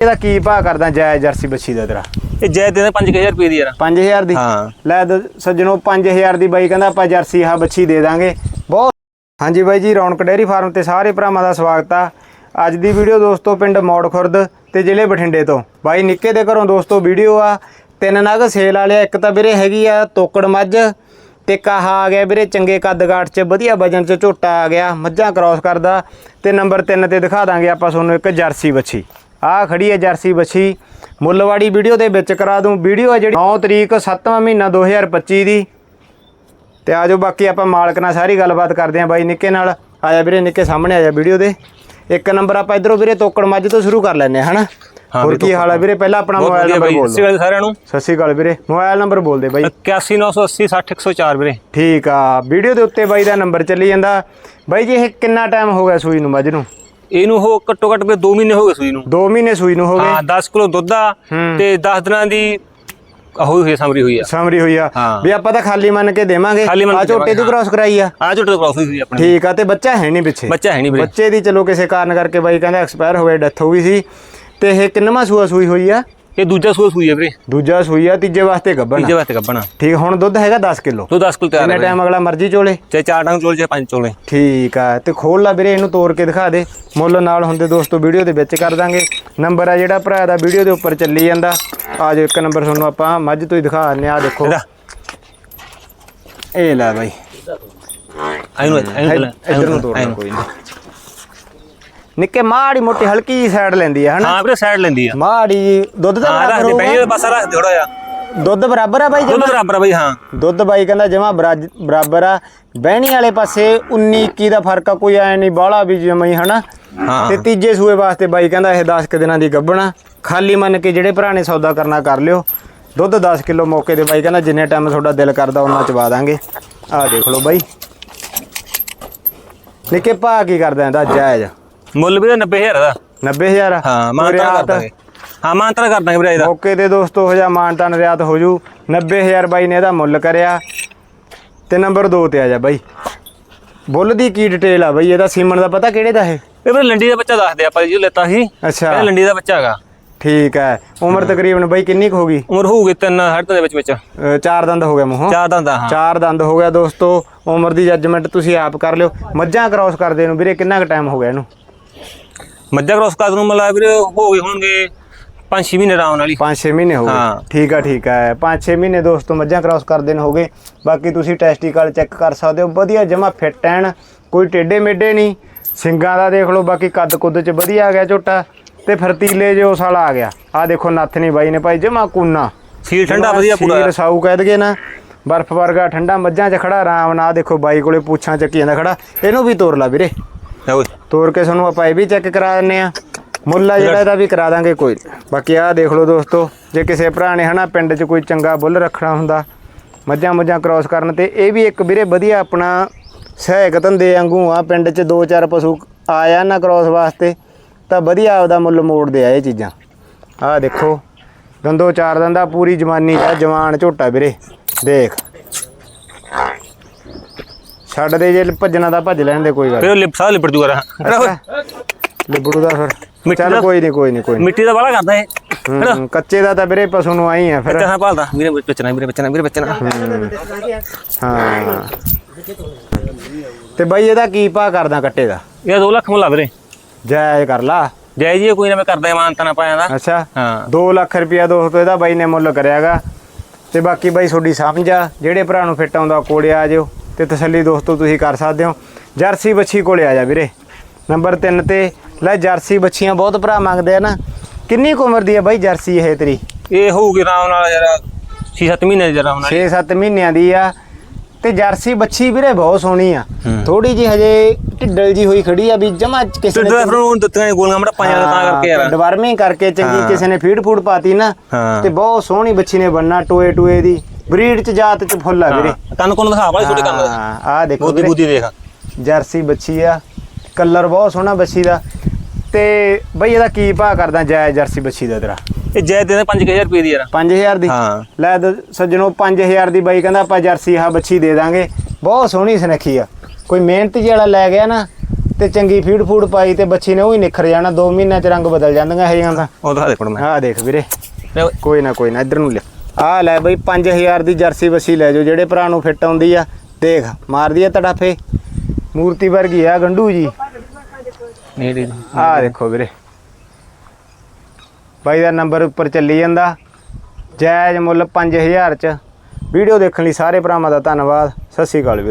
ਇਹਦਾ ਕੀ ਭਾਅ ਕਰਦਾ ਜਾਇਜ਼ ਜਰਸੀ ਬੱਚੀ ਦਾ ਤੇਰਾ? ਇਹ ਜੈ ਦੇ 5000 ਰੁਪਏ ਦੀ ਯਾਰ। 5000 ਦੀ? ਹਾਂ। ਲੈ ਦ- ਸੱਜਣੋ 5000 ਦੀ ਬਾਈ ਕਹਿੰਦਾ ਆਪਾਂ ਜਰਸੀ ਆਹ ਬੱਚੀ ਦੇ ਦਾਂਗੇ। ਬਹੁਤ ਹਾਂਜੀ ਬਾਈ ਜੀ ਰੌਣਕ ਡੇਅਰੀ ਫਾਰਮ ਤੇ ਸਾਰੇ ਭਰਾਵਾਂ ਦਾ ਸਵਾਗਤ ਆ। ਅੱਜ ਦੀ ਵੀਡੀਓ ਦੋਸਤੋ ਪਿੰਡ ਮੌੜ ਖੁਰਦ ਤੇ ਜ਼ਿਲ੍ਹੇ ਬਠਿੰਡੇ ਤੋਂ। ਬਾਈ ਨਿੱਕੇ ਦੇ ਘਰੋਂ ਦੋਸਤੋ ਵੀਡੀਓ ਆ। ਤਿੰਨ ਨਗ ਸੇਲ ਵਾਲਿਆ ਇੱਕ ਤਾਂ ਵੀਰੇ ਹੈਗੀ ਆ ਤੋਕੜ ਮੱਝ ਤੇ ਕਾਹ ਆ ਗਿਆ ਵੀਰੇ ਚੰਗੇ ਕੱਦ ਕਾਠ 'ਚ ਵਧੀਆ ਵਜਨ 'ਚ ਝੋਟਾ ਆ ਗਿਆ ਮੱਝਾਂ ਕ੍ਰਾਸ ਕਰਦਾ। ਤੇ ਨੰਬਰ 3 ਤੇ ਦਿਖਾ ਦਾਂਗੇ ਆਪਾਂ ਤੁਹਾਨੂੰ ਇੱਕ ਜਰਸੀ ਬੱਚੀ ਆ ਖੜੀ ਹੈ ਜਰਸੀ ਬੱਚੀ ਮੁੱਲਵਾੜੀ ਵੀਡੀਓ ਦੇ ਵਿੱਚ ਕਰਾ ਦੂੰ। ਵੀਡੀਓ ਹੈ ਜਿਹੜੀ 9 ਤਰੀਕ 7ਵਾਂ ਮਹੀਨਾ 2025 ਦੀ। ਤੇ ਆਜੋ ਬਾਕੀ ਆਪਾਂ ਮਾਲਕ ਨਾਲ ਸਾਰੀ ਗੱਲਬਾਤ ਕਰਦੇ ਆਂ ਬਾਈ ਨਿੱਕੇ ਨਾਲ। ਆਇਆ ਵੀਰੇ ਨਿੱਕੇ ਸਾਹਮਣੇ ਆਇਆ ਵੀਡੀਓ ਦੇ। ਇੱਕ ਨੰਬਰ ਆਪਾਂ ਇਧਰੋਂ ਵੀਰੇ ਤੋਕੜ ਮੱਝ ਤੋਂ ਸ਼ੁਰੂ ਕਰ ਲੈਨੇ ਆ ਹਨਾ? ਹੋਰ ਕੀ ਹਾਲ ਹੈ ਵੀਰੇ? ਪਹਿਲਾਂ ਆਪਣਾ ਮੋਬਾਈਲ ਨੰਬਰ ਬੋਲ ਸਤਿ ਸ਼੍ਰੀ ਅਕਾਲ ਸਾਰਿਆਂ ਨੂੰ। ਸਤਿ ਸ਼੍ਰੀ ਅਕਾਲ ਵੀਰੇ। ਮੋਬਾਈਲ ਨੰਬਰ ਬੋਲ ਦੇ ਬਾਈ। 81980 60104 ਵੀਰੇ। ਠੀਕ ਆ ਵੀਡੀਓ ਦੇ ਉੱਤੇ ਬਾਈ ਦਾ ਨੰਬਰ ਚੱਲੀ ਜਾਂਦਾ। ਬਾਈ ਜੀ ਇਹ ਕਿੰਨਾ ਟਾਈਮ ਹੋ ਗਿਆ ਸੂਈ ਨੂੰ ਮੱਝ ਨੂੰ? ਇਹਨੂੰ ਹੋ ਘੱਟੋ ਘੱਟ ਵੀ 2 ਮਹੀਨੇ ਹੋ ਗਏ ਸੂਈ ਨੂੰ। 2 ਮਹੀਨੇ ਸੂਈ ਨੂੰ ਹੋ ਗਏ। ਹਾਂ 10 ਕਿਲੋ ਦੁੱਧ ਆ। ਤੇ 10 ਦਿਨਾਂ ਦੀ ਹੋਈ ਹੋਈ ਸਮਰੀ ਹੋਈ ਆ। ਸਮਰੀ ਹੋਈ ਆ। ਵੀ ਆਪਾਂ ਤਾਂ ਖਾਲੀ ਮੰਨ ਕੇ ਦੇਵਾਂਗੇ। ਆ ਝੋਟੇ ਦੀ ਕ੍ਰਾਸ ਕਰਾਈ ਆ। ਆ ਝੋਟੇ ਕ੍ਰਾਸ ਹੋਈ ਆਪਣੇ। ਠੀਕ ਆ ਤੇ ਬੱਚਾ ਹੈ ਨਹੀਂ ਪਿੱਛੇ। ਬੱਚਾ ਹੈ ਨਹੀਂ ਬੱਚੇ ਦੀ ਚਲੋ ਕਿਸੇ ਕਾਰਨ ਕਰਕੇ ਬਾਈ ਕਹਿੰਦਾ ਐਕਸਪਾਇਰ ਹੋ ਗਿਆ ਡੈਥ ਹੋ ਗਈ ਸੀ। ਤੇ ਇਹ ਕਿੰਨਵਾਂ ਸੂਆ ਸੂਈ ਹੋਈ ਆ? ਇਹ ਦੂਜਾ ਸੂਆ ਸੂਈ ਹੈ ਵੀਰੇ। ਦੂਜਾ ਸੂਈ ਆ ਤੀਜੇ ਵਾਸਤੇ ਗੱਭਣ ਤੀਜੇ ਵਾਸਤੇ ਕੱਢਣਾ ਠੀਕ ਹੁਣ ਦੁੱਧ ਹੈਗਾ 10 ਕਿਲੋ। ਤੂੰ 10 ਕਿਲੋ ਤਿਆਰ ਕਿੰਨੇ ਟਾਈਮ ਅਗਲਾ ਮਰਜ਼ੀ ਚੋਲੇ? ਚਾਹੇ ਚਾਰ ਡੰਗ ਚੋਲ ਚਾਹੇ ਪੰਜ ਚੋਲੇ। ਠੀਕ ਆ ਤੇ ਖੋਲ ਲਾ ਵੀਰੇ ਇਹਨੂੰ ਤੋੜ ਕੇ ਦਿਖਾ ਦੇ। ਮੁੱਲ ਨਾਲ ਹੁੰਦੇ ਦੋਸਤੋ ਵੀਡੀਓ ਦੇ ਵਿੱਚ ਕਰ ਦਾਂਗੇ। ਨੰਬਰ ਆ ਜਿਹੜਾ ਭਰਾ ਦਾ ਵੀਡੀਓ ਦੇ ਉੱਪਰ ਚੱਲੀ ਜਾਂਦਾ। ਆ ਜੋ ਇੱਕ ਨੰਬਰ ਤੁਹਾਨੂੰ ਆਪਾਂ ਮੱਝ ਤੋਂ ਹੀ ਦਿਖਾ ਦਿੰਨੇ ਆ ਦੇਖੋ। ਇਹ ਲੈ ਬਾਈ। ਇਹਨੂੰ ਇਹਨੂੰ ਇੱਧਰ ਨੂੰ ਤੋੜਨਾ ਕੋਈ ਨਹੀਂ ਨਿੱਕੇ ਮਾੜੀ ਮੋਟੀ ਹਲਕੀ ਜੀ ਸਾਈਡ ਲੈਂਦੀ ਆ ਹਨਾ? ਹਾਂ ਵੀਰੇ ਸਾਈਡ ਲੈਂਦੀ ਆ। ਮਾੜੀ ਜਿਹੀ ਦੁੱਧ ਦਾ ਹਾਂ ਰੱਖ ਦੇ? ਪਈ ਬਸ ਰੱਖ ਥੋੜਾ ਜਿਹਾ। ਦੁੱਧ ਬਰਾਬਰ ਆ ਬਾਈ ਦੁੱਧ ਜਮਾਂ? ਬਰਾਬਰ ਆ ਬਈ ਹਾਂ। ਦੁੱਧ ਬਾਈ ਕਹਿੰਦਾ ਜਮਾ ਬਰਾਬਰ ਆ। ਬਹਿਣੀ ਵਾਲੇ ਪਾਸੇ 19 21 ਦਾ ਫ਼ਰਕ ਆ ਕੋਈ ਐ ਨਹੀਂ ਬਾਹਲਾ ਵੀ ਜਮਾ ਹੀ ਹਨਾ? ਹਾਂ। ਤੇ ਤੀਜੇ ਸੂਏ ਵਾਸਤੇ ਬਾਈ ਕਹਿੰਦਾ ਇਹ 10 ਕੁ ਦਿਨਾਂ ਦੀ ਗੱਭਣਾ। ਖਾਲੀ ਮੰਨ ਕੇ ਜਿਹੜੇ ਭਰਾ ਨੇ ਸੌਦਾ ਕਰਨਾ ਕਰ ਲਿਓ। ਦੁੱਧ 10 ਕਿਲੋ ਮੌਕੇ ਦੇ ਬਾਈ ਕਹਿੰਦਾ ਜਿੰਨੇ ਟਾਈਮ ਤੁਹਾਡਾ ਦਿਲ ਕਰਦਾ ਉਹਨਾਂ ਚਵਾ ਦਾਂਗੇ। ਆਹ ਦੇਖ ਲਓ ਬਾਈ। ਨਿੱਕੇ ਭਾ ਕੀ ਕਰਦਾ ਇਹਦਾ ਜਾਇਜ਼। ਮੁੱਲ ਵੀ 90000 ਦਾ 90000 ਹਾਂ ਮਾਨਤਾ ਕਰ ਦਾਂਗੇ ਹਾਂ ਮਾਨਤਾ ਕਰ ਦਾਂਗੇ ਵੀਰੇ ਇਹਦਾ। ਮੌਕੇ ਤੇ ਦੋਸਤੋ ਹੋ ਜਾ ਮਾਨਤਾਨ ਰਿਆਤ ਹੋ ਜੂ। 90000 ਬਾਈ ਨੇ ਇਹਦਾ ਮੁੱਲ ਕਰਿਆ। ਤੇ ਨੰਬਰ 2 ਤੇ ਆ ਜਾ ਬਾਈ। ਬੁੱਲ ਦੀ ਕੀ ਡਿਟੇਲ ਆ ਬਾਈ? ਇਹਦਾ ਸੀਮਨ ਦਾ ਪਤਾ ਕਿਹੜੇ ਦਾ ਇਹ? ਇਹ ਵੀਰੇ ਲੰਡੀ ਦਾ ਬੱਚਾ ਦੱਸਦੇ ਆਪਾਂ ਜੀ ਲੈਤਾ ਸੀ। ਅੱਛਾ। ਇਹ ਲੰਡੀ ਦਾ ਬੱਚਾ ਹੈਗਾ। ਠੀਕ ਹੈ। ਉਮਰ ਤਕਰੀਬਨ ਬਾਈ ਕਿੰਨੀ ਕੁ ਹੋ ਗਈ? ਉਮਰ ਹੋਊਗੀ ਤਿੰਨ ਸਾਢੇ ਤਿੰਨ ਦੇ ਵਿੱਚ ਵਿੱਚ। ਚਾਰ ਦੰਦ ਹੋ ਗਿਆ ਮੂੰਹੋਂ। ਚਾਰ ਦੰਦ ਹਾਂ। ਚਾਰ ਦੰਦ ਹੋ ਗਿਆ ਦੋਸਤੋ। ਉਮਰ ਦੀ ਜੱਜਮੈਂਟ ਤੁਸੀਂ ਆਪ ਕਰ ਲਿਓ। ਮੱਝਾਂ ਕ੍ਰਾਸ ਕਰਦੇ ਨੂੰ ਵੀਰੇ ਕਿੰਨਾ ਕੁ ਟਾਈਮ ਹੋ ਗਿਆ ਇਹਨੂੰ? ਮੱਝਾ ਕ੍ਰੋਸ ਕਰ ਨੂੰ ਮਤਲਬ ਵੀਰੇ ਹੋ ਗਏ ਹੋਣਗੇ 5-6 ਮਹੀਨੇ ਆਰਾਮ ਨਾਲ ਹੀ। 5-6 ਮਹੀਨੇ ਹੋ ਹਾਂ। ਗਏ ਠੀਕ ਆ ਠੀਕ ਆ। 5-6 ਮਹੀਨੇ ਦੋਸਤੋ ਮੱਝਾਂ ਕ੍ਰਾਸ ਕਰਦੇ ਨੇ ਹੋ ਗਏ। ਬਾਕੀ ਤੁਸੀਂ ਟੈਸਟੀਕਲ ਚੈੱਕ ਕਰ ਸਕਦੇ ਹੋ। ਵਧੀਆ ਜਮਾ ਫਿੱਟ ਐਨ ਕੋਈ ਟੇਡੇ ਮੇਡੇ ਨਹੀਂ। ਸਿੰਗਾਂ ਦਾ ਦੇਖ ਲਓ ਬਾਕੀ ਕੱਦ ਕੁੱਦ ਚ ਵਧੀਆ ਆ ਗਿਆ ਝੋਟਾ। ਤੇ ਫਰਤੀਲੇ ਜੋ ਸਾਲਾ ਆ ਗਿਆ। ਆ ਦੇਖੋ ਨੱਥ ਨਹੀਂ ਬਾਈ ਨੇ ਭਾਈ ਜਮਾ ਕੂਨਾ। ਸੀਲ ਠੰਡਾ ਵਧੀਆ ਪੂਰਾ। ਸੀਲ ਸਾਊ ਕਹਿ ਦਗੇ ਨਾ। ਬਰਫ਼ ਵਰਗਾ ਠੰਡਾ ਮੱਝਾਂ 'ਚ ਖੜਾ ਆਰਾਮ ਨਾਲ ਦੇਖੋ ਬਾਈ ਕੋਲੇ ਪੁੱਛਾਂ ਚੱਕੀ ਜਾਂਦਾ ਖੜਾ। ਇਹਨੂੰ ਵੀ ਤੋੜ ਲਾ ਵੀਰੇ। ਓਏ ਤੋੜ ਕੇ ਤੁਹਾਨੂੰ ਆਪਾਂ ਇਹ ਵੀ ਚੈੱਕ ਕਰਾ ਦਿੰਨੇ ਆ ਮੁੱਲ ਆ ਜਿਹੜਾ ਇਹਦਾ ਵੀ ਕਰਾ ਦਾਂਗੇ ਕੋਈ। ਬਾਕੀ ਆਹ ਦੇਖ ਲਓ ਦੋਸਤੋ ਜੇ ਕਿਸੇ ਭਰਾ ਨੇ ਹਨਾ ਪਿੰਡ 'ਚ ਕੋਈ ਚੰਗਾ ਬੁੱਲ ਰੱਖਣਾ ਹੁੰਦਾ ਮੱਝਾਂ ਮੁੱਝਾਂ ਕ੍ਰਾਸ ਕਰਨ ਤੇ ਇਹ ਵੀ ਇੱਕ ਵੀਰੇ ਵਧੀਆ ਆਪਣਾ ਸਹਾਇਕ ਧੰਦੇ ਵਾਂਗੂ ਆ ਪਿੰਡ 'ਚ ਦੋ ਚਾਰ ਪਸ਼ੂ ਆਇਆ ਨਾ ਕ੍ਰਾਸ ਵਾਸਤੇ ਤਾਂ ਵਧੀਆ ਆਪਦਾ ਮੁੱਲ ਮੋੜਦੇ ਆ ਇਹ ਚੀਜ਼ਾਂ। ਆਹ ਦੇਖੋ ਦੰਦੋ ਚਾਰ ਦੰਦਾ ਪੂਰੀ ਜਵਾਨੀ ਆ ਜਵਾਨ ਝੋਟਾ ਵੀਰੇ ਦੇਖ। ਛੱਡ ਦੇ ਜੇ ਭੱਜਣਾ ਤਾਂ ਭੱਜ ਲੈਣ ਦੇ ਕੋਈ ਗੱਲ ਫਿਰ ਉਹ ਲਿਪ ਸਾਹ ਲਿਪੜ ਜੂਗਾ ਰਾ ਲਿਬੜੂ ਦਾ ਫਿਰ। ਚੱਲ ਕੋਈ ਨਹੀਂ ਕੋਈ ਨਹੀਂ ਕੋਈ ਮਿੱਟੀ ਦਾ ਵਾਲਾ ਕਰਦਾ ਇਹ। ਕੱਚੇ ਦਾ ਤਾਂ ਵੀਰੇ ਪਸ਼ੂ ਨੂੰ ਆਈ ਆ ਫਿਰ। ਬੱਚਾ ਸਾਂ ਪਾਲਦਾ ਵੀਰੇ ਬੱਚਣਾ ਵੀਰੇ ਬੱਚਣਾ ਵੀਰੇ ਬੱਚਣਾ। ਹਾਂ। ਤੇ ਬਾਈ ਇਹਦਾ ਕੀ ਭਾਅ ਕਰਦਾ ਕੱਟੇ ਦਾ? ਇਹ 2 ਲੱਖ ਮੁੱਲਾ ਵੀਰੇ। ਜਾਇਜ਼ ਕਰ ਲਾ। ਜੈ ਜੀ ਕੋਈ ਨਾ ਮੈਂ ਕਰਦਾ ਮਾਨਤਾ ਨਾ ਪਾਇਆ ਦਾ। ਅੱਛਾ। ਹਾਂ। 2 ਲੱਖ ਰੁਪਿਆ ਦੋਸਤੋ ਇਹਦਾ ਬਾਈ ਨੇ ਮੁੱਲ ਕਰਿਆਗਾ। ਤੇ ਬਾਕੀ ਬਾਈ ਤੁਹਾਡੀ ਸਮਝ ਆ। ਜਿਹੜੇ ਭਰਾ ਨੂੰ ਫਿੱਟ ਆਉਂਦਾ ਕੋਲੇ ਆ ਜਿਓ। ਤੇ ਤਸੱਲੀ ਦੋਸਤੋ ਤੁਸੀਂ ਕਰ ਸਕਦੇ ਹੋ। ਜਰਸੀ ਬੱਚੀ ਕੋਲੇ ਆ ਜਾ ਵੀਰੇ। ਨੰਬਰ 3 ਤੇ ਲੈ ਜਰਸੀ ਬੱਚੀਆਂ ਬਹੁਤ ਭਰਾ ਮੰਗਦੇ ਆ ਨਾ। ਕਿੰਨੀ ਕੁ ਉਮਰ ਦੀ ਹੈ ਬਾਈ ਜਰਸੀ ਇਹ ਤੇਰੀ? ਇਹ ਹੋਊਗੀ ਆਰਾਮ ਨਾਲ ਯਾਰ 6-7 ਮਹੀਨੇ ਦੀ ਆਰਾਮ ਨਾਲ 6-7 ਮਹੀਨਿਆਂ ਦੀ ਆ। ਤੇ ਜਰਸੀ ਬੱਚੀ ਵੀਰੇ ਬਹੁਤ ਸੋਹਣੀ ਆ। ਥੋੜੀ ਜੀ ਹਜੇ ਢਿੱਡਲ ਜੀ ਹੋਈ ਖੜੀ ਆ ਵੀ ਜਮਾ ਕਿਸੇ ਨੇ ਡਰਾਈਵਰ ਨੂੰ ਦਿੱਤੀਆਂ ਗੋਲੀਆਂ ਮੜਾ ਪਾਈਆਂ ਦਾ ਤਾਂ ਕਰਕੇ ਯਾਰ। ਡਵਰਮਿੰਗ ਕਰਕੇ ਚੰਗੀ। ਕਿਸੇ ਨੇ ਫੀਡ ਫੂਡ ਪਾਤੀ ਨਾ। ਤੇ ਬਹੁਤ ਸੋਹਣੀ ਬੱਚੀ ਨੇ ਬੰਨਾ ਟੋਏ ਟੋਏ ਦੀ। ਬਰੀਡ ਚ ਜਾਤ ਚ ਫੁੱਲ ਆ ਵੀਰੇ। ਹਾਂ, ਕੰਨ ਕੋਲ ਦਿਖਾ ਵਾਲੇ ਛੋਟੇ ਕੰਨ ਹਾਂ ਆ ਦੇਖੋ ਬੁੱਧੀ ਵੀਰੇ। ਬੁੱਧੀ ਦੇਖ ਜਰਸੀ ਬੱਚੀ ਆ ਕਲਰ ਬਹੁਤ ਸੋਹਣਾ ਬੱਚੀ ਦਾ। ਤੇ ਬਈ ਇਹਦਾ ਕੀ ਭਾਅ ਕਰਦਾ ਜਾਇਜ਼ ਜਰਸੀ ਬੱਚੀ ਦਾ ਤੇਰਾ? ਇਹ ਜੈ ਦੇ 5000 ਰੁਪਏ ਦੀ ਯਾਰ। 5000 ਦੀ? ਹਾਂ। ਲੈ ਦ- ਸੱਜਣੋ 5000 ਦੀ ਬਾਈ ਕਹਿੰਦਾ ਆਪਾਂ ਜਰਸੀ ਆਹ ਬੱਚੀ ਦੇ ਦਾਂਗੇ। ਬਹੁਤ ਸੋਹਣੀ ਸੁਨੱਖੀ ਆ। ਕੋਈ ਮਿਹਨਤ ਵਾਲਾ ਲੈ ਗਿਆ ਨਾ ਤੇ ਚੰਗੀ ਫੀਡ ਫੂਡ ਪਾਈ ਤੇ ਬੱਚੀ ਨੇ ਉਹ ਹੀ ਨਿਖਰ ਜਾਣਾ। 2 ਮਹੀਨਿਆਂ ਚ ਰੰਗ ਬਦਲ ਜਾਂਦੀਆਂ ਇਹ ਜਾਂ ਤਾਂ। ਉਹ ਦਿਖਾ ਦੇ ਕੋਣ ਮੈਂ। ਆਹ ਦੇਖ ਵੀਰੇ। ਕੋਈ ਨਾ ਕੋਈ ਨਾ ਇੱਧਰ ਨੂੰ ਲੈ ਆ ਲੈ ਬਈ 5000 ਦੀ ਜਰਸੀ ਬੱਸੀ ਲੈ ਜਾਓ ਜਿਹੜੇ ਭਰਾ ਨੂੰ ਫਿੱਟ ਆਉਂਦੀ ਆ ਦੇਖ ਮਾਰਦੀ ਆ ਤੜਾਫੇ। ਮੂਰਤੀ ਵਰਗੀ ਆ ਗੰਡੂ ਜੀ। ਨਹੀਂ ਆਹ ਦੇਖੋ ਵੀਰੇ। ਬਾਈ ਦਾ ਨੰਬਰ ਉੱਪਰ ਚੱਲੀ ਜਾਂਦਾ। ਜਾਇਜ਼ ਮੁੱਲ 5000 ਚ। ਵੀਡੀਓ ਦੇਖਣ ਲਈ ਸਾਰੇ ਭਰਾਵਾਂ ਦਾ ਧੰਨਵਾਦ। ਸਤਿ ਸ਼੍ਰੀ ਅਕਾਲ ਵੀਰੇ।